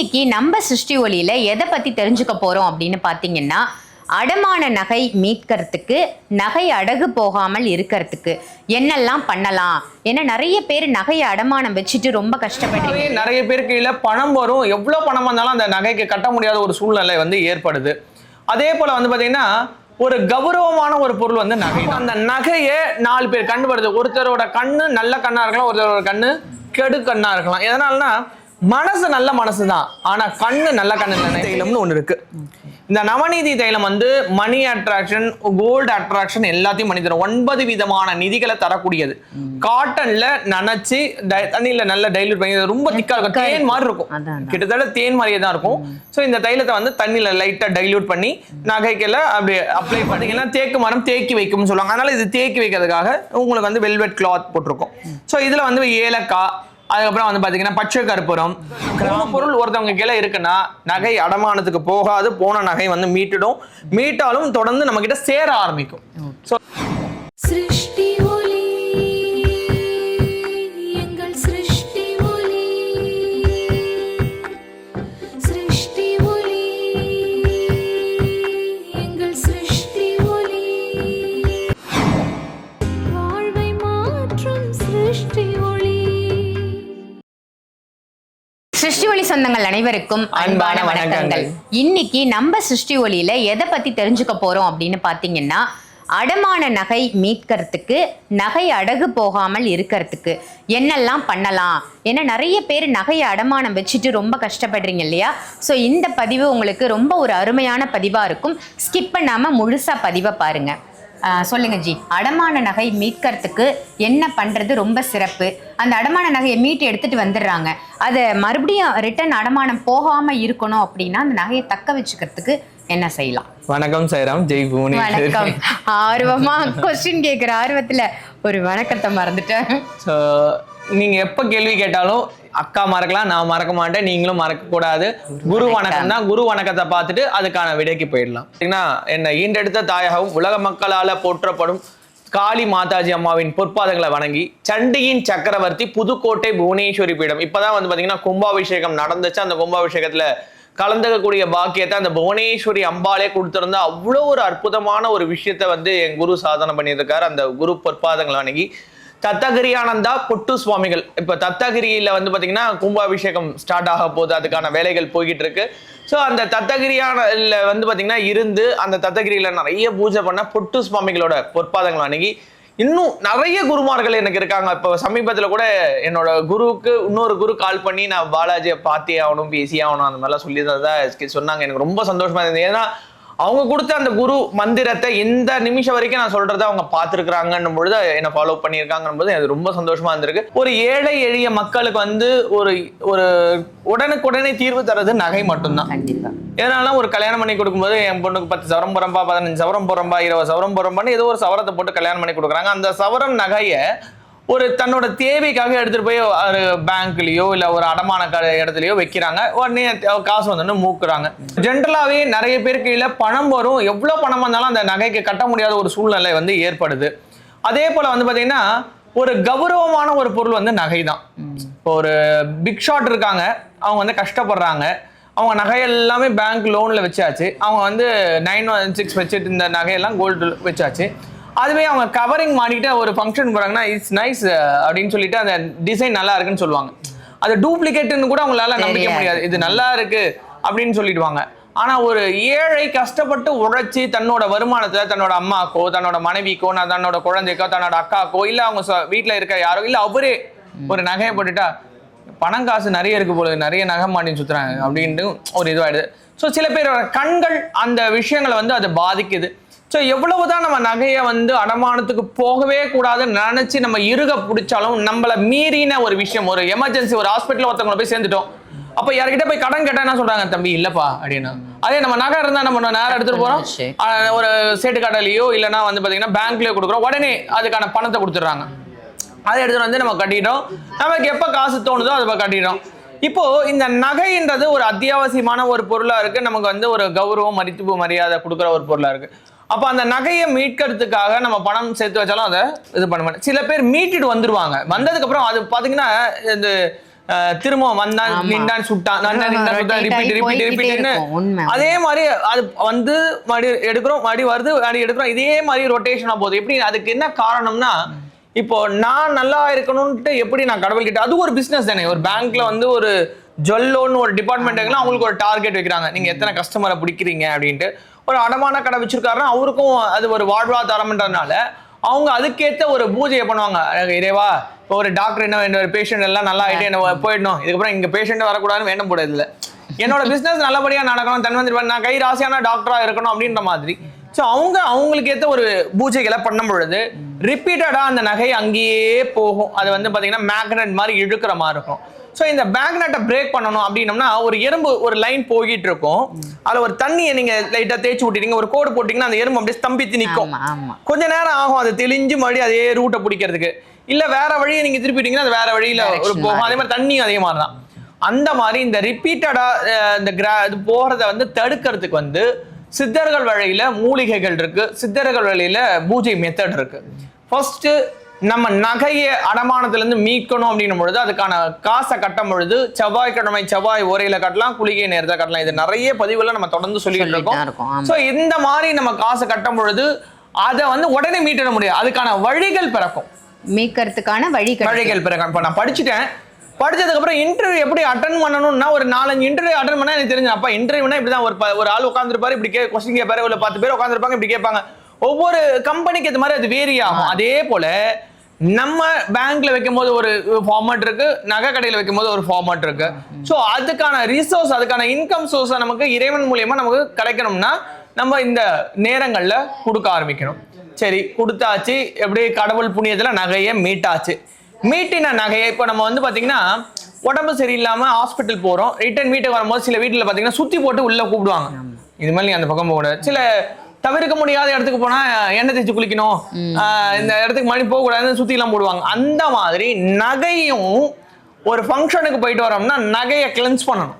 இன்னைக்கு நம்ம சிருஷ்டி ஒளியில எதை பத்தி தெரிஞ்சுக்க போறோம் அப்படின்னு பாத்தீங்கன்னா அடமான நகை மீட்கிறதுக்கு நகை அடகு போகாமல் இருக்கிறதுக்கு என்னெல்லாம் பண்ணலாம்? ஏன்னா நிறைய பேர் நகையை அடமானம் வச்சுட்டு ரொம்ப கஷ்டப்படுறீங்க நிறைய- நிறைய பேருக்கு கீழே பணம் வரும். எவ்வளோ பணம் வந்தாலும் அந்த நகைக்கு கட்ட முடியாத ஒரு சூழ்நிலை வந்து ஏற்படுது. அதே போல வந்து பார்த்தீங்கன்னா ஒரு கௌரவமான ஒரு பொருள் வந்து நகை. அந்த நகையை நாலு பேர் கண்டு வருது ஒருத்தரோட கண்ணு நல்ல கண்ணா இருக்கலாம் ஒருத்தரோட கண்ணு கெடு கண்ணா இருக்கலாம். எதனால்னா மனசு நல்ல மனசு தான் ஆனா கண்ணு நல்ல கண்ணு தைலம்னு ஒண்ணு இருக்கு. இந்த நவநீதி தைலம் வந்து மணி அட்ராக்ஷன் கோல்டு அட்ராக்ஷன் எல்லாத்தையும் பண்ணி தரும். ஒன்பது விதமான நிதிகளை தரக்கூடியது. காட்டன்ல நனைச்சு தண்ணியில நல்லா டைல்யூட் பண்ணி ரொம்ப திக்கா இருக்கும். தேன் மாதிரி இருக்கும். கிட்டத்தட்ட தேன் மாதிரியே தான் இருக்கும். ஸோ இந்த தைலத்தை வந்து தண்ணியில லைட்டா டைல்யூட் பண்ணி நகைக்கெல்லாம் அப்படி அப்ளை பண்ணீங்கன்னா தேக்கு மரம் தேக்கி வைக்கும்னு சொல்லுவாங்க. அதனால இது தேக்கி வைக்கிறதுக்காக உங்களுக்கு வந்து வெல்வெட் கிளாத் போட்டிருக்கும். ஸோ இதுல வந்து ஏலக்காய் அதுக்கப்புறம் வந்து பாத்தீங்கன்னா பச்சை கற்பூரம். கிராம பொருள் ஒருத்தவங்க கீழே இருக்குன்னா நகை அடமானத்துக்கு போகாது. போன நகை வந்து மீட்டுடும். மீட்டாலும் தொடர்ந்து நம்ம கிட்ட சேர ஆரம்பிக்கும். ஸோ ஒளி சொந்தங்கள் அனைவருக்கும் அன்பான வணக்கங்கள். இன்னைக்கு நம்ம சிருஷ்டி ஒளியில எதை பத்தி தெரிஞ்சுக்க போறோம் அப்படின்னு பாத்தீங்கன்னா அடமான நகை மீட்கிறதுக்கு நகை அடகு போகாமல் இருக்கிறதுக்கு என்னெல்லாம் பண்ணலாம்? ஏன்னா நிறைய பேர் நகையை அடமானம் வச்சுட்டு ரொம்ப கஷ்டப்படுறீங்க இல்லையா? ஸோ இந்த பதிவு உங்களுக்கு ரொம்ப ஒரு அருமையான பதிவாக இருக்கும். ஸ்கிப் பண்ணாமல் முழுசாக பதிவை பாருங்க. ஆஹ் சொல்லுங்க ஜி. அடமான நகை மீட்கிறதுக்கு என்ன பண்றது? ரொம்ப சிறப்பு. அந்த அடமான நகையை மீட்டு எடுத்துட்டு வந்துடுறாங்க. அதை மறுபடியும் ரிட்டர்ன் அடமானம் போகாம இருக்கணும் அப்படின்னா அந்த நகையை தக்க வச்சுக்கிறதுக்கு என்ன செய்யலாம்? வணக்கம் சைராம். ஜெய் வணக்கம். புவனேஸ்வரி ஆர்வமா கொஸ்டின் கேட்குற ஆர்வத்துல ஒரு வணக்கத்தை மறந்துட்டேன். ஸோ நீங்க எப்ப கேள்வி கேட்டாலும் அக்கா மறக்கலாம் நான் மறக்க மாட்டேன் நீங்களும் மறக்க கூடாது. குரு வணக்கம் தான் குரு வணக்கத்தை பார்த்துட்டு அதுக்கான விடைக்கு போயிடலாம். பார்த்தீங்கன்னா என்ன ஈண்டெடுத்த தாயகவும் உலக மக்களால போற்றப்படும் காளி மாதாஜி அம்மாவின் பொற்பாதங்களை வணங்கி சண்டியின் சக்கரவர்த்தி புதுக்கோட்டை புவனேஸ்வரி பீடம். இப்பதான் வந்து பாத்தீங்கன்னா கும்பாபிஷேகம் நடந்துச்சு. அந்த கும்பாபிஷேகத்துல கலந்துக்கக்கூடிய பாக்கியத்தை அந்த புவனேஸ்வரி அம்பாலே கொடுத்திருந்தா அவ்வளோ ஒரு அற்புதமான ஒரு விஷயத்தை வந்து என் குரு சாதனை பண்ணியிருக்காரு. அந்த குரு பொற்பாதங்களை வணங்கி தத்தகிரியானந்தா பொட்டு சுவாமிகள். இப்ப தத்தகிரியில வந்து பாத்தீங்கன்னா கும்பாபிஷேகம் ஸ்டார்ட் ஆக போகுது. அதுக்கான வேலைகள் போய்கிட்டு இருக்கு. ஸோ அந்த தத்தகிரியான வந்து பாத்தீங்கன்னா இருந்து அந்த தத்தகிரியில நிறைய பூஜை பண்ண பொட்டு சுவாமிகளோட பொற்பாதங்கள் வணங்கி இன்னும் நிறைய குருமார்கள் எனக்கு இருக்காங்க. இப்போ சமீபத்தில் கூட என்னோட குருவுக்கு இன்னொரு குரு கால் பண்ணி நான் பாலாஜியை பார்த்தே ஆகணும் பேசி ஆகணும் அந்த மாதிரிலாம் சொல்லி தான் சொன்னாங்க. எனக்கு ரொம்ப சந்தோஷமா இருந்தது. ஏன்னா அவங்க கொடுத்த அந்த குரு மந்திரத்தை எந்த நிமிஷம் வரைக்கும் நான் சொல்றதை அவங்க பார்த்துருக்குறாங்கன்னும் பொழுது என்னை ஃபாலோ பண்ணியிருக்காங்கன்னும் போது அது ரொம்ப சந்தோஷமா இருந்திருக்கு. ஒரு ஏழை எளிய மக்களுக்கு வந்து ஒரு ஒரு உடனுக்குடனே தீர்வு தர்றது நகை மட்டும்தான். கண்டிப்பா. ஏன்னா ஒரு கல்யாணம் பண்ணி கொடுக்கும்போது என் பொண்ணுக்கு பத்து சவரம் போறம்பா பதினஞ்சு சவரம் போறம்பா இருபது சவரம் போறம்பான்னு ஏதோ ஒரு சவரத்தை போட்டு கல்யாணம் பண்ணி கொடுக்குறாங்க. அந்த சவரம் நகையை ஒரு தன்னோட தேவைக்காக எடுத்துகிட்டு போய் ஒரு பேங்க்லேயோ இல்லை ஒரு அடமான க- வைக்கிறாங்க. உடனே காசு வந்தோன்னு மூக்குறாங்க. ஜென்ரலாகவே நிறைய பேருக்கு கீழே பணம் வரும். எவ்வளோ பணம் வந்தாலும் அந்த நகைக்கு கட்ட முடியாத ஒரு சூழ்நிலை வந்து ஏற்படுது. அதே போல் வந்து பார்த்திங்கன்னா ஒரு கௌரவமான ஒரு பொருள் வந்து நகை தான் இப்போ ஒரு பிக் ஷாட் இருக்காங்க. அவங்க வந்து கஷ்டப்படுறாங்க. அவங்க நகை எல்லாமே பேங்க் லோனில் வச்சாச்சு. அவங்க வந்து நைன் ஒன் சிக்ஸ் வச்சுட்டு இந்த நகையெல்லாம் கோல்டு வச்சாச்சு. அதுவே அவங்க கவரிங் மாட்டிட்டு ஒரு ஃபங்க்ஷன் போறாங்கன்னா இட்ஸ் நைஸ் அப்படின்னு சொல்லிட்டு அந்த டிசைன் நல்லா இருக்குன்னு சொல்லுவாங்க. அது டூப்ளிகேட்னு கூட அவங்களால நம்பிக்க. முடியாது. இது நல்லா இருக்கு அப்படின்னு சொல்லிடுவாங்க. ஆனா ஒரு ஏழை கஷ்டப்பட்டு உழைச்சி தன்னோட வருமானத்துல தன்னோட அம்மாக்கோ தன்னோட மனைவிக்கோ நான் தன்னோட குழந்தைக்கோ தன்னோட அக்காக்கோ இல்ல அவங்க சொ- வீட்ல இருக்க யாரோ இல்ல அவரே ஒரு நகையை போட்டுட்டா பணம் காசு நிறைய இருக்கு போல நிறைய நகை மாட்டி சுத்துறாங்க அப்படின்ட்டு ஒரு இதுவாயிடுது. ஸோ சில பேரோட கண்கள் அந்த விஷயங்களை வந்து அது பாதிக்குது. ஸோ எவ்வளவுதான் நம்ம நகையை வந்து அடமானத்துக்கு போகவே கூடாதுன்னு நினைச்சு நம்ம இருக பிடிச்சாலும் நம்மள மீறின ஒரு விஷயம் ஒரு எமர்ஜென்சி ஒரு ஹாஸ்பிட்டல் ஒருத்தவங்களை போய் சேர்ந்துட்டோம். அப்ப யார்கிட்ட போய் கடன் கேட்டா என்ன சொல்றாங்க தம்பி இல்லப்பா அப்படின்னா. அதே நம்ம நகை இருந்தா நம்ம நேரம் எடுத்துட்டு போறோம். வந்துருச்சு. ஆஹ் ஒரு சேட்டு கடையிலயோ இல்லைன்னா வந்து பாத்தீங்கன்னா பேங்க்லயோ கொடுக்குறோம். உடனே அதுக்கான பணத்தை கொடுத்துட்றாங்க. அதை எடுத்துட்டு வந்து நம்ம கட்டிட்டோம். நமக்கு எப்ப காசு தோணுதோ அதை கட்டிட்டோம். இப்போ இந்த நகைன்றது ஒரு அத்தியாவசியமான ஒரு பொருளா இருக்கு. நமக்கு வந்து ஒரு கௌரவம் மதிப்பு மரியாதை கொடுக்குற ஒரு பொருளா இருக்கு. அப்ப அந்த நகையை மீட்கிறதுக்காக நம்ம பணம் சேர்த்து வச்சாலும் அதை இது பண்ண சில பேர் மீட்டுட்டு வந்துருவாங்க. வந்ததுக்கு அப்புறம் அது பாத்தீங்கன்னா இந்த திரும்ப வந்தான். நின்றான் சுட்டான். ரிப்பீட் ரிப்பீட் ரிப்பீட்னு. அதே மாதிரி அது வந்து மறுபடியும் எடுக்கிறோம் மறுபடியும் வருது மறுபடியும் எடுக்கிறோம். இதே மாதிரி ரொட்டேஷனா போகுது. எப்படி அதுக்கு என்ன காரணம்னா இப்போ நான் நல்லா இருக்கணும்ட்டு எப்படி நான் கடவுள்கிட்ட அது ஒரு பிசினஸ் தானே. ஒரு பேங்க்ல வந்து ஒரு ஜொல்லோன்னு ஒரு டிபார்ட்மெண்ட் அவங்களுக்கு ஒரு டார்கெட் வைக்கிறாங்க. நீங்க எத்தனை கஸ்டமரை பிடிக்கிறீங்க அப்படின்ட்டு. ஒரு அடமான கடை வச்சிருக்காருன்னா அவருக்கும் அது ஒரு வாழ்வாதாரம்ன்றதுனால அவங்க அதுக்கேத்த ஒரு பூஜையை பண்ணுவாங்க. இறைவா இப்போ ஒரு டாக்டர் என்ன ஒரு பேஷண்ட் எல்லாம் நல்லா ஆயிட்டு என்ன போயிடணும். இதுக்கப்புறம் இங்க பேஷண்ட் வரக்கூடாதுன்னு வேண்டும் போட இதுல. என்னோட பிசினஸ் நல்லபடியா நடக்கணும் தன்வந்திரி நான் கை ராசியான டாக்டரா இருக்கணும் அப்படின்ற மாதிரி. ஸோ அவங்க அவங்களுக்கு ஏற்ற ஒரு பூஜைகளை பண்ணும் பொழுது ரிப்பீட்டடா அந்த நகை அங்கேயே போகும். அது வந்து பாத்தீங்கன்னா மேக்னெட் மாதிரி இழுக்கிற மாதிரி இருக்கும். ஸோ இந்த மேக்னெட்டை பிரேக் பண்ணணும் அப்படின்னம்னா ஒரு எறும்பு ஒரு லைன் போய்கிட்டு இருக்கும் அதுல ஒரு தண்ணியை நீங்க லைட்டா தேய்ச்சி விட்டுட்டீங்க ஒரு கோடு போட்டீங்கன்னா அந்த எறும்பு அப்படியே ஸ்தம்பித்து நிற்கும். கொஞ்ச நேரம் ஆகும் அது தெளிஞ்சு மறுபடியும் அதே ரூட்டை பிடிக்கிறதுக்கு. இல்ல வேற வழியை நீங்க திருப்பிட்டீங்கன்னா அது வேற வழியில ஒரு போகும் அதே மாதிரி தண்ணியும் அதே மாதிரி தான். அந்த மாதிரி இந்த ரிப்பீட்டடா இந்த கிரா இது போறத வந்து தடுக்கிறதுக்கு வந்து சித்தர்கள் வழியில மூலிகைகள் இருக்கு. சித்தர்கள் வழியில பூஜை மெத்தட் இருக்கு. ஃபர்ஸ்ட் நம்ம நகையை அடமானத்துல இருந்து மீட்கணும் அப்படின்னும் பொழுது அதுக்கான காசை கட்டும் பொழுது செவ்வாய்க்கிழமை செவ்வாய் ஓரையில கட்டலாம் குளிகை நேரத்தை கட்டலாம். இது நிறைய பதிவுல நம்ம தொடர்ந்து தான் இருக்கோம். ஸோ இந்த மாதிரி நம்ம காசை கட்டும் பொழுது அதை வந்து உடனே மீட்டிட முடியாது. அதுக்கான வழிகள் பிறக்கும். மீட்கறதுக்கான வழி. வழிகள் பிறக்கும். இப்போ நான் படிச்சுட்டேன். படிச்சதுக்கு அப்புறம் இன்டர்வியூ எப்படி அட்டன் பண்ணணும்னா ஒரு நாலஞ்சு இன்டர்வியூ அட்டன் பண்ணா எனக்கு தெரிஞ்சு அப்பா இன்டர்வியூனா இப்படி தான் ஒரு ஒரு ஆள் உட்காந்துருப்பாரு இப்படி கே கொஸ்டின் கேட்பாரு ஒரு பத்து பேர் உட்காந்துருப்பாங்க இப்படி கேட்பாங்க. ஒவ்வொரு கம்பெனிக்கு ஏற்ற மாதிரி அது வேரி ஆகும். அதே போல நம்ம பேங்க்ல வைக்கும்போது ஒரு ஃபார்மேட் இருக்கு நகை கடையில் வைக்கும்போது ஒரு ஃபார்மேட் இருக்கு. ஸோ அதுக்கான ரிசோர்ஸ் அதுக்கான இன்கம் சோர்ஸை நமக்கு இறைவன் மூலியமா நமக்கு கிடைக்கணும்னா நம்ம இந்த நேரங்கள்ல கொடுக்க ஆரம்பிக்கணும். சரி கொடுத்தாச்சு எப்படி கடவுள் புண்ணியத்துல நகையை மீட்டாச்சு. மீட்டின நகையை இப்போ நம்ம வந்து பாத்தீங்கன்னா உடம்பு சரியில்லாம ஹாஸ்பிட்டல் போறோம். ரிட்டர்ன் வீட்டுக்கு வரும்போது சில வீட்டுல பாத்தீங்கன்னா சுத்தி போட்டு உள்ள கூப்பிடுவாங்க. இது மாதிரி நீ அந்த பக்கம் போகக்கூடாது. சில தவிர்க்க முடியாத இடத்துக்கு போனா எண்ணெய் தேய்ச்சி குளிக்கணும் இந்த இடத்துக்கு மணி போக கூடாதுன்னு சுத்தி எல்லாம் போடுவாங்க அந்த மாதிரி நகையும் ஒரு ஃபங்க்ஷனுக்கு போயிட்டு வரோம்னா நகையை கிளென்ஸ் பண்ணணும்.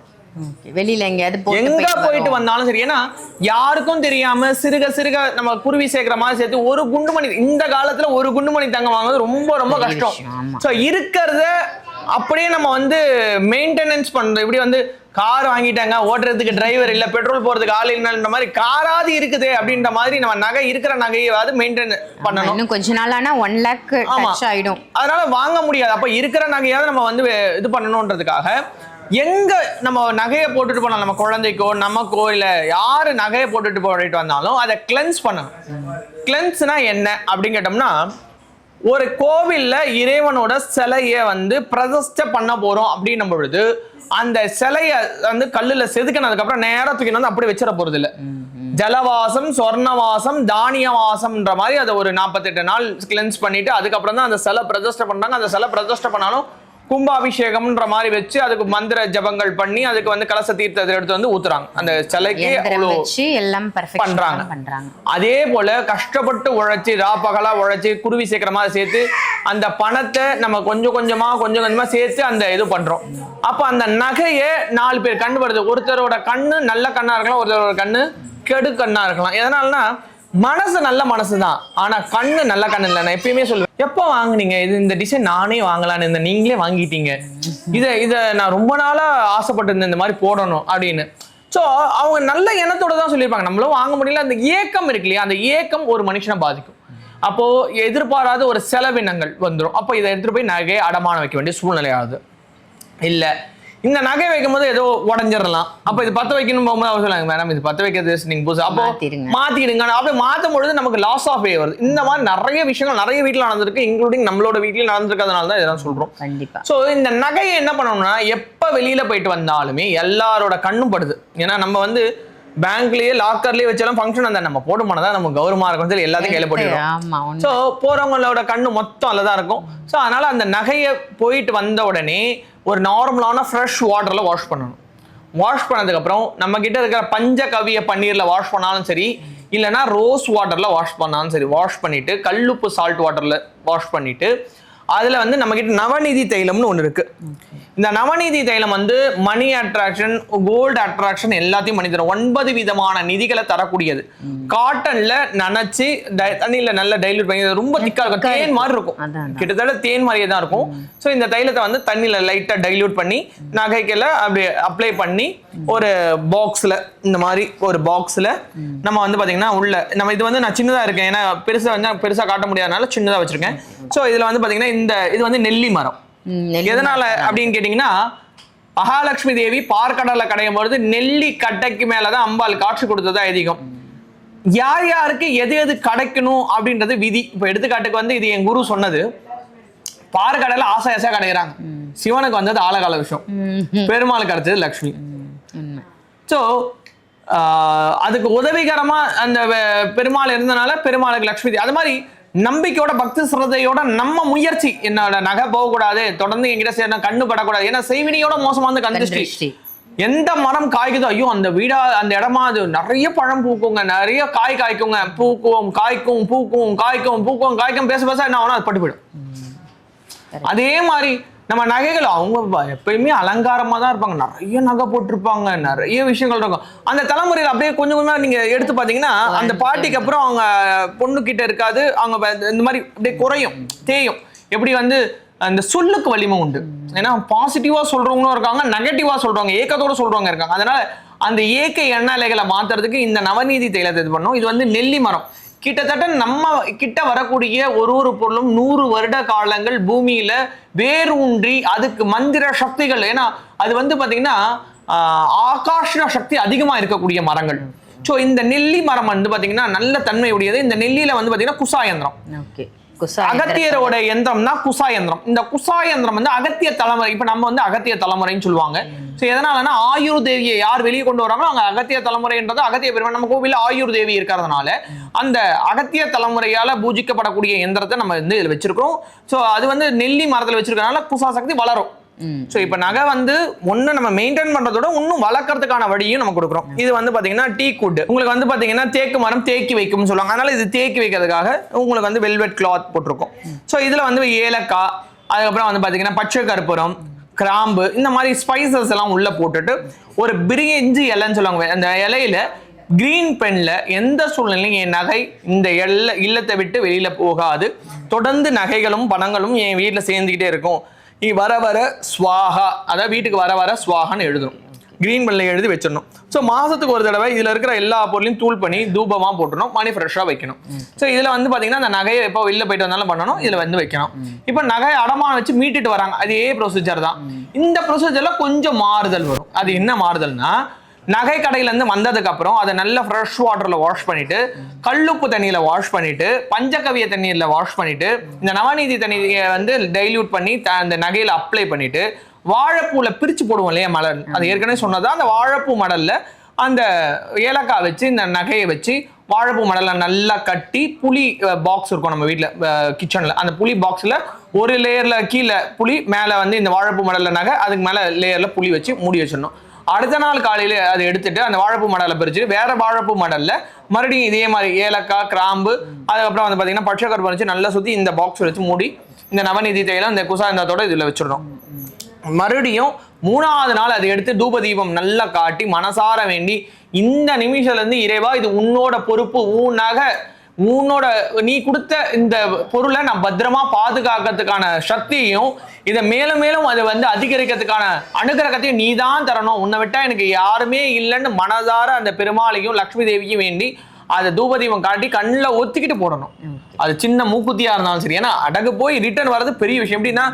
வெளியில எங்கேயாவது எங்க போயிட்டு. வந்தாலும் சரி ஏன்னா யாருக்கும் தெரியாம சிறுக சிறுக நம்ம குருவி சேர்க்கிற மாதிரி சேர்த்து ஒரு குண்டுமணி இந்த காலத்துல ஒரு குண்டுமணி தங்கம் வாங்குறது ரொம்ப ரொம்ப கஷ்டம். சோ இருக்கிறத அப்படியே நம்ம வந்து மெயின்டெனன்ஸ் பண்றோம். இப்படி வந்து கார் வாங்கிட்டாங்க ஓட்டுறதுக்கு டிரைவர் இல்ல பெட்ரோல் போறதுக்கு ஆள் இல்லைன்ற மாதிரி காராது இருக்குது அப்படின்ற மாதிரி நம்ம நகை இருக்கிற நகையாவது மெயின்டைன் பண்ணணும். இன்னும் கொஞ்ச நாள் ஆனா ஒன் லேக் ஆயிடும். அதனால வாங்க முடியாது. அப்ப இருக்கிற நகையாவது நம்ம வந்து இது பண்ணணுன்றதுக்காக எங்க நம்ம நகையை போட்டுட்டு போனோம் நம்ம குழந்தைக்கோ நமக்கோ இல்ல யாரு நகையை போட்டுட்டு போயிட்டு வந்தாலும் அதை கிளென்ஸ் பண்ணணும். கிளென்ஸ்னா என்ன அப்படின்னு கேட்டோம்னா ஒரு கோவில்ல இறைவனோட சிலையை வந்து பிரதிஷ்டை பண்ண போறோம் அப்படின்னும் பொழுது அந்த சிலையை வந்து கல்லுல செதுக்கினதுக்கு அப்புறம் நேரா தூக்கி வந்து அப்படியே வச்சிட போறது இல்ல ஜலவாசம் சொர்ணவாசம் தானியவாசம்ன்ற மாதிரி அதை ஒரு நாற்பத்தெட்டு நாள் கிளென்ஸ் பண்ணிட்டு அதுக்கப்புறம் தான் அந்த சிலை பிரதிஷ்டை பண்றாங்க. அந்த சிலை பிரதிஷ்டை பண்ணாலும் கும்பாபிஷேகம்ன்ற மாதிரி வச்சு அதுக்கு மந்திர ஜபங்கள் பண்ணி அதுக்கு வந்து கலச தீர்த்தத்தை எடுத்து வந்து ஊத்துறாங்க. அந்த சிலைக்கு எல்லாம் பண்றாங்க. அதே போல கஷ்டப்பட்டு உழைச்சி ராப்பகலா உழைச்சி குருவி சேர்க்கிற மாதிரி சேர்த்து அந்த பணத்தை நம்ம கொஞ்சம் கொஞ்சமா கொஞ்சம் கொஞ்சமா சேர்த்து அந்த இது பண்றோம். அப்ப அந்த நகையை நாலு பேர் கண்ணு வருது. ஒருத்தரோட கண்ணு நல்ல கண்ணா இருக்கலாம் ஒருத்தரோட கண்ணு கெடு கண்ணா இருக்கலாம். எதனாலனா மனசு நல்ல மனசு தான் ஆனா கண்ணு நல்ல கண்ணு இல்லை. நான் எப்பயுமே சொல்லுவேன் எப்போ வாங்குனீங்க? இது இந்த டிசைன் நானே வாங்கலாம்னு இந்த நீங்களே வாங்கிட்டீங்க. இதை இதை நான் ரொம்ப நாளா ஆசைப்பட்டிருந்தேன் இந்த மாதிரி போடணும் அப்படின்னு. ஸோ அவங்க நல்ல எண்ணத்தோட தான் சொல்லியிருப்பாங்க. நம்மளும் வாங்க முடியல. அந்த ஏக்கம் இருக்கு இல்லையா? அந்த ஏக்கம் ஒரு மனுஷனை பாதிக்கும். அப்போ எதிர்பாராத ஒரு செலவினங்கள் வந்துடும் அப்போ இதை எடுத்துட்டு போய் நகையை அடமானம் வைக்க வேண்டிய சூழ்நிலை ஆகுது. இந்த நகை வைக்கும்போது ஏதோ உடஞ்சிடலாம். அப்ப இது பத்த வைக்கணும் போகும்போது அவர் சொல்லுவாங்க மேடம் இது பத்த வைக்கிறது நீங்க புதுசு அப்போ மாத்திடுங்க. அப்படியே மாத்தும் பொழுது நமக்கு லாஸ் ஆஃப் வருது இந்த மாதிரி நிறைய விஷயங்கள் நிறைய வீட்டுல நடந்திருக்கு இன்க்ளூடிங் நம்மளோட வீட்லயும் நடந்திருக்கிறதுனால தான் இதெல்லாம் சொல்றோம். கண்டிப்பா. சோ இந்த நகையை என்ன பண்ணணும்னா எப்ப வெளியில போயிட்டு வந்தாலுமே எல்லாரோட கண்ணும் படுது. ஏன்னா நம்ம வந்து பேங்க்லயே லாக்கர்லயே வச்சாலும் ஃபங்க்ஷன் அந்த நம்ம போட போனதா நம்ம கௌரவமா இருக்கும் சொல்லி எல்லாத்தையும் கையில போட்டுருவோம். ஸோ போறவங்களோட கண்ணு மொத்தம் அதில் தான் இருக்கும். ஸோ அதனால அந்த நகையை போயிட்டு வந்த உடனே ஒரு நார்மலான ஃப்ரெஷ் வாட்டர்ல வாஷ் பண்ணணும். வாஷ் பண்ணதுக்கப்புறம் நம்ம கிட்ட இருக்கிற பஞ்சகவிய பன்னீர்ல வாஷ் பண்ணாலும் சரி இல்லைன்னா ரோஸ் வாட்டர்ல வாஷ் பண்ணாலும் சரி வாஷ் பண்ணிட்டு கல்லுப்பு சால்ட் வாட்டர்ல வாஷ் பண்ணிட்டு அதுல வந்து நம்ம கிட்ட நவநிதி தைலம்னு ஒண்ணு இருக்கு. இந்த நவநிதி தைலம் வந்து மணி அட்ராக்ஷன் கோல்டு அட்ராக்ஷன் எல்லாத்தையும் பண்ணி தரும். ஒன்பது விதமான நிதிகளை தரக்கூடியது. காட்டன்ல நனைச்சு தண்ணியில நல்லா டைல்யூட் பண்ணி ரொம்ப திக்கா இருக்கும். தேன் மாதிரி இருக்கும். கிட்டத்தட்ட தேன் மாதிரியே தான் இருக்கும். ஸோ இந்த தைலத்தை வந்து தண்ணியில லைட்டா டைல்யூட் பண்ணி நகைக்கெல்லாம் அப்படி அப்ளை பண்ணி ஒரு பாக்ஸ்ல இந்த மாதிரி ஒரு பாக்ஸ்ல நம்ம வந்து பாத்தீங்கன்னா உள்ள நம்ம இது வந்து நான் சின்னதா இருக்கேன். ஏன்னா பெருசா வந்து பெருசா காட்ட முடியாதனால சின்னதா வச்சிருக்கேன். ஸோ இதுல வந்து பாத்தீங்கன்னா இந்த இது வந்து நெல்லி மரம். எதனால அப்படின்னு கேட்டீங்கன்னா மகாலட்சுமி தேவி பார்க்கடலை கடையும் பொழுது நெல்லி கட்டைக்கு மேலதான் அம்பாள் காட்சி கொடுத்ததா ஐதீகம். யார் யாருக்கு எது எது கிடைக்கணும் அப்படின்றது விதி. இப்ப எடுத்துக்காட்டுக்கு வந்து இது என் குரு சொன்னது. பார்க்கடலை ஆசை ஆசையா கிடைக்கிறாங்க. சிவனுக்கு வந்தது ஆழகால விஷயம் பெருமாளுக்கு கிடைச்சது லக்ஷ்மி. ஸோ அதுக்கு உதவிகரமா அந்த பெருமாள் இருந்தனால பெருமாளுக்கு லக்ஷ்மி அது மாதிரி நம்பிக்கையோட பக்தி சிரதையோட நம்ம முயற்சி. என்னோட நகை போகக்கூடாது. தொடர்ந்து என்கிட்ட சேரணும் கண்ணு படக்கூடாது. ஏன்னா செய்வினியோட மோசமான கண் திருஷ்டி திருஷ்டி. எந்த மரம் காய்க்குதோ ஐயோ அந்த வீடா அந்த இடமா அது நிறைய பழம் பூக்குங்க. நிறைய காய் காய்க்குங்க. பூக்கும் காய்க்கும் பூக்கும் காய்க்கும் பூக்கும் காய்க்கும் பேச பேச என்ன ஆகும் அது பட்டு போயிடும். அதே மாதிரி நம்ம நகைகள் அவங்க எப்பயுமே அலங்காரமா தான் இருப்பாங்க. நிறைய நகை போட்டிருப்பாங்க நிறைய விஷயங்கள் இருக்கும். அந்த தலைமுறையில் அப்படியே கொஞ்சம் கொஞ்சமா நீங்க எடுத்து பாத்தீங்கன்னா அந்த பாட்டிக்கு அப்புறம் அவங்க பொண்ணு கிட்ட இருக்காது அவங்க இந்த மாதிரி அப்படியே குறையும் தேயும். எப்படி வந்து அந்த சொல்லுக்கு வலிமை உண்டு. ஏன்னா பாசிட்டிவா சொல்றவங்களும் இருக்காங்க நெகட்டிவா சொல்றவங்க ஏக்கத்தோட சொல்றவங்க இருக்காங்க. அதனால அந்த ஏக்க எண்ணலைகளை மாத்துறதுக்கு இந்த நவநீதி தைலத்தை இது பண்ணும். இது வந்து நெல்லி மரம். கிட்டத்தட்ட நம்ம கிட்ட வரக்கூடிய ஒரு ஒரு பொருளும் நூறு வருட காலங்கள் பூமியில வேர் ஊன்றி அதுக்கு மந்திர சக்திகள். ஏன்னா அது வந்து பாத்தீங்கன்னா ஆஹ், ஆகாஷ்ண சக்தி அதிகமா இருக்கக்கூடிய மரங்கள். ஸோ இந்த நெல்லி மரம் வந்து பாத்தீங்கன்னா நல்ல தன்மை உடையது இந்த நெல்லியில வந்து பாத்தீங்கன்னா குசா யந்திரம் ஓகே. அகத்தியரோட யந்திரம் தான் குசா யந்திரம் இந்த குசா யந்திரம் வந்து அகத்திய தலைமுறை. இப்ப நம்ம வந்து அகத்திய தலைமுறைன்னு சொல்லுவாங்க. சோ எதனாலனா ஆயுர் தேவியை யார் வெளியே கொண்டு வராங்களோ அவங்க அகத்திய தலைமுறைன்றது அகத்திய பெருமாள். நம்ம கோவில்ல ஆயுர் தேவி இருக்கிறதுனால அந்த அகத்திய தலைமுறையால பூஜிக்கப்படக்கூடிய யந்திரத்தை நம்ம வந்து இதுல வச்சிருக்கிறோம். சோ அது வந்து நெல்லி மரத்துல வச்சிருக்கனால குசா சக்தி வளரும். ஸோ இப்போ நகை வந்து ஒன்று நம்ம மெயின்டைன் பண்ணுறதோட இன்னும் வளர்க்கறதுக்கான வழியும் நம்ம கொடுக்குறோம். இது வந்து பார்த்தீங்கன்னா டீ குட். உங்களுக்கு வந்து பார்த்தீங்கன்னா தேக்கு மரம் தேக்கி வைக்கும்னு சொல்லுவாங்க. அதனால இது தேக்கி வைக்கிறதுக்காக உங்களுக்கு வந்து வெல்வெட் கிளாத் போட்டிருக்கும். ஸோ இதில் வந்து ஏலக்காய் அதுக்கப்புறம் வந்து பார்த்தீங்கன்னா பச்சை கற்பூரம் கிராம்பு இந்த மாதிரி ஸ்பைசஸ் எல்லாம் உள்ள போட்டுட்டு ஒரு பிரிஞ்சி இலைன்னு சொல்லுவாங்க. அந்த இலையில கிரீன் பென்ல எந்த சூழ்நிலையும் என் நகை இந்த எல்ல இல்லத்தை விட்டு வெளியில போகாது. தொடர்ந்து நகைகளும் பணங்களும் என் வீட்டுல சேர்ந்துக்கிட்டே இருக்கும். நீ வர வர ஸ்வாகா அதாவது வீட்டுக்கு வர வர ஸ்வாகான்னு எழுதணும். க்ரீன் பென்ல எழுதி வச்சிடணும். ஸோ மாதத்துக்கு ஒரு தடவை இதில் இருக்கிற எல்லா பொருளையும் தூள் பண்ணி தூபமாக போட்டுடணும். மணி ஃப்ரெஷ்ஷாக வைக்கணும். ஸோ இதில் வந்து பார்த்தீங்கன்னா அந்த நகையை எப்போ வெளில போயிட்டு வந்தாலும் பண்ணணும். இதில் வந்து வைக்கணும் இப்போ நகையை அடமானம் வச்சு மீட்டுட்டு வராங்க. அதே ப்ரொசீஜர் தான். இந்த ப்ரொசீஜரில் கொஞ்சம் மாறுதல் வரும். அது என்ன மாறுதல்னா நகை கடையிலேருந்து வந்ததுக்கப்புறம் வந்ததுக்கு அப்புறம் அதை நல்ல ஃப்ரெஷ் வாட்டரில் வாஷ் பண்ணிட்டு கல்லுப்பு தண்ணியில் வாஷ் பண்ணிட்டு பஞ்சகவிய தண்ணீரில் வாஷ் பண்ணிட்டு இந்த நவநீதி தண்ணியை வந்து டைல்யூட் பண்ணி த- அந்த நகையில் அப்ளை பண்ணிட்டு வாழைப்பூல பிரித்து போடுவோம் இல்லையா மலர்? அது ஏற்கனவே சொன்னதா அந்த வாழைப்பூ மடலில் அந்த ஏலக்காய் வச்சு இந்த நகையை வச்சு வாழைப்பூ மடலில் நல்லா கட்டி புளி பாக்ஸ் இருக்கும் நம்ம வீட்டில் கிச்சனில் அந்த புளி பாக்ஸில் ஒரு லேயரில் கீழே புளி மேலே வந்து இந்த வாழைப்பூ மடலில் நகை அதுக்கு மேலே லேயரில் புளி வச்சு மூடி வச்சிடணும். அடுத்த நாள் காலையில் அதை எடுத்துட்டு அந்த வாழைப்பூ மடலை பிரிச்சுட்டு வேற வாழைப்பூ மடலில் மறுபடியும் இதே மாதிரி ஏலக்காய் கிராம்பு அதுக்கப்புறம் வந்து பார்த்தீங்கன்னா பச்சை கருப்பு வச்சு நல்லா சுற்றி இந்த பாக்ஸ் வச்சு மூடி இந்த நவநீதி தைலம் இந்த குசாந்தத்தோட இதில் வச்சிடணும். மறுபடியும் மூணாவது நாள் அதை எடுத்து தூப தீபம் நல்லா காட்டி மனசார வேண்டி இந்த நிமிஷத்துலேருந்து இறைவா இது உன்னோட பொறுப்பு ஊனாக உன்னோட நீ கொடுத்த இந்த பொருளை நான் பத்திரமா பாதுகாக்கிறதுக்கான சக்தியையும் இதை மேலும் மேலும் அதை வந்து அதிகரிக்கிறதுக்கான அனுகிரகத்தையும் நீ தான் தரணும். உன்னை விட்டா எனக்கு யாருமே இல்லைன்னு மனதார அந்த பெருமாளையும் லக்ஷ்மி தேவியும் வேண்டி அதை தூபதீபம் காட்டி கண்ணில் ஒத்திக்கிட்டு போடணும். அது சின்ன மூக்குத்தியா இருந்தாலும் சரி. ஏன்னா அடகு போய் ரிட்டர்ன் வர்றது பெரிய விஷயம். எப்படின்னா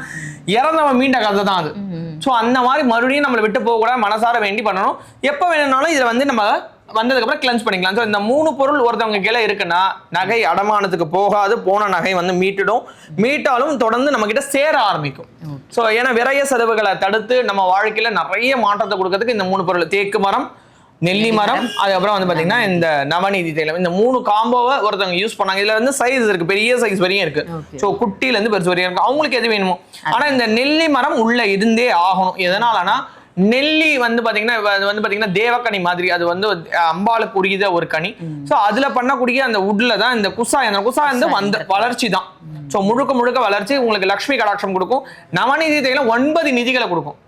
இறந்தவன் மீண்ட கதை தான் அது. ஸோ அந்த மாதிரி மறுபடியும் நம்மளை விட்டு போகக்கூடாது. மனசார வேண்டி பண்ணணும். எப்போ வேணும்னாலும் இதை வந்து நம்ம வந்ததுக்கு அப்புறம் கிளென்ஸ் பண்ணிக்கலாம். ஸோ இந்த மூணு பொருள் ஒருத்தவங்க கீழே இருக்குன்னா நகை அடமானத்துக்கு போகாது போன நகை வந்து மீட்டிடும். மீட்டாலும் தொடர்ந்து நம்ம கிட்ட சேர ஆரம்பிக்கும். ஸோ ஏன்னா விரய செலவுகளை தடுத்து நம்ம வாழ்க்கையில நிறைய மாற்றத்தை கொடுக்கறதுக்கு இந்த மூணு பொருள். தேக்கு மரம் நெல்லி மரம் அதுக்கப்புறம் வந்து பாத்தீங்கன்னா இந்த நவநீதி தைலம் இந்த மூணு காம்போவை ஒருத்தவங்க யூஸ் பண்ணாங்க. இதுல வந்து சைஸ் இருக்கு. பெரிய சைஸ் வரையும் இருக்கு. ஸோ குட்டில இருந்து பெருசு வரையும் இருக்கு. அவங்களுக்கு எது வேணுமோ. ஆனா இந்த நெல்லி மரம் உள்ள இருந்தே ஆகணும். எதனாலனா நெல்லி வந்து பாத்தீங்கன்னா அது வந்து பாத்தீங்கன்னா தேவக்கனி மாதிரி அது வந்து அம்பாளுக்கு உரிய ஒரு கனி. சோ அதுல பண்ணக்கூடிய அந்த உட்ல தான் இந்த குசாய் அந்த குசாய் வந்து வந்த வளர்ச்சி தான். சோ முழுக்க முழுக்க வளர்ச்சி உங்களுக்கு லக்ஷ்மி கடாட்சம் கொடுக்கும். நவநிதி தைலம் ஒன்பது நிதிகளை கொடுக்கும்.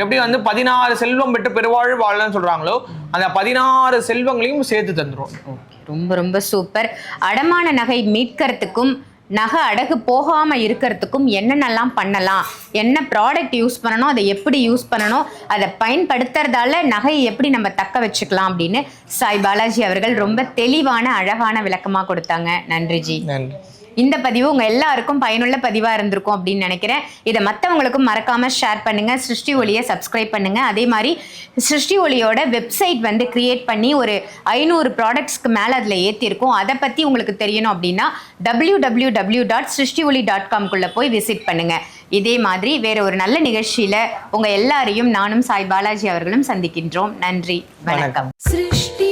எப்படி வந்து பதினாறு செல்வம் பெற்று பெருவாழ் வாழன்னு சொல்றாங்களோ அந்த பதினாறு செல்வங்களையும் சேர்த்து தந்துரும். ரொம்ப ரொம்ப சூப்பர். அடமான நகை மீட்கிறதுக்கும் நகை அடகு போகாமல் இருக்கிறதுக்கும் என்னென்னலாம் பண்ணலாம்? என்ன ப்ராடக்ட் யூஸ் பண்ணணும்? அதை எப்படி யூஸ் பண்ணணும்? அதை பயன்படுத்துறதால நகையை எப்படி நம்ம தக்க வச்சுக்கலாம் அப்படின்னு சாய் பாலாஜி அவர்கள் ரொம்ப தெளிவான அழகான விளக்கமாக கொடுத்தாங்க. நன்றி ஜி. நன்றி. இந்த பதிவு உங்கள் எல்லாருக்கும் பயனுள்ள பதிவாக இருந்திருக்கும் அப்படின்னு நினைக்கிறேன். இதை மற்றவங்களுக்கும் மறக்காமல் ஷேர் பண்ணுங்கள் சிருஷ்டி ஒளியை சப்ஸ்கிரைப் பண்ணுங்கள் அதே மாதிரி சிருஷ்டி ஒளியோட வெப்சைட் வந்து க்ரியேட் பண்ணி ஒரு ஐநூறு ப்ராடக்ட்ஸ்க்கு மேலே அதில் ஏற்றிருக்கோம் அதை பற்றி உங்களுக்கு தெரியணும் அப்படின்னா டபிள்யூ டபிள்யூ டபிள்யூ டாட் சிருஷ்டி ஒலி டாட் காம்குள்ளே போய் விசிட் பண்ணுங்கள் இதே மாதிரி வேறு ஒரு நல்ல நிகழ்ச்சியில் உங்கள் எல்லாரையும் நானும் சாய் பாலாஜி அவர்களும் சந்திக்கின்றோம். நன்றி. வணக்கம். சிருஷ்டி